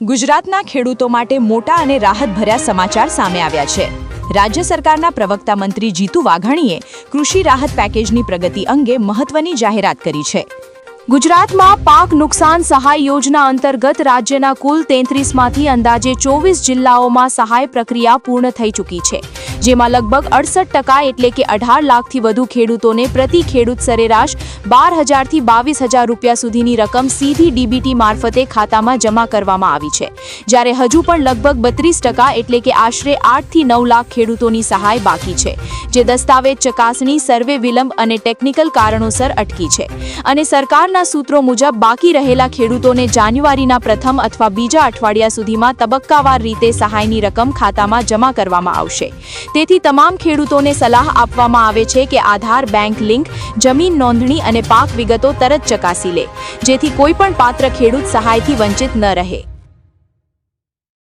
ગુજરાતના ખેડૂતો માટે મોટા અને રાહતભર્યા સમાચાર સામે આવ્યા છે. રાજ્ય સરકારના પ્રવક્તા મંત્રી જીતુ વાઘાણીએ કૃષિ રાહત પેકેજની પ્રગતિ અંગે મહત્વની જાહેરાત કરી છે. ગુજરાતમાં પાક નુકસાન સહાય યોજના અંતર્ગત રાજ્યના કુલ તેત્રીસમાંથી અંદાજે ચોવીસ જિલ્લાઓમાં સહાય પ્રક્રિયા પૂર્ણ થઈ ચૂકી છે. જેમાં લગભગ અડસઠ ટકા એટલે કે અઢાર લાખથી વધુ ખેડૂતોને પ્રતિ ખેડૂત સરેરાશ બાર હજારથી બાવીસ હજાર રૂપિયા સુધીની રકમ સીધી ડીબીટી મારફતે ખાતામાં જમા કરવામાં આવી છે. જ્યારે હજુ પણ લગભગ બત્રીસ ટકા એટલે કે આશરે આઠથી નવ લાખ ખેડૂતોની સહાય બાકી છે, જે દસ્તાવેજ ચકાસણી, સર્વે વિલંબ અને ટેકનિકલ કારણોસર અટકી છે. અને સરકારના સૂત્રો મુજબ બાકી રહેલા ખેડૂતોને જાન્યુઆરીના પ્રથમ અથવા બીજા અઠવાડિયા સુધીમાં તબક્કાવાર રીતે સહાયની રકમ ખાતામાં જમા કરવામાં આવશે. તેથી તમામ ખેડૂતોને સલાહ આપવામાં આવે છે કે આધાર, બેંક લિંક, જમીન નોંધણી અને પાક વિગતો તરત ચકાસી લે, જેથી કોઈપણ પાત્ર ખેડૂત સહાયથી વંચિત ન રહે.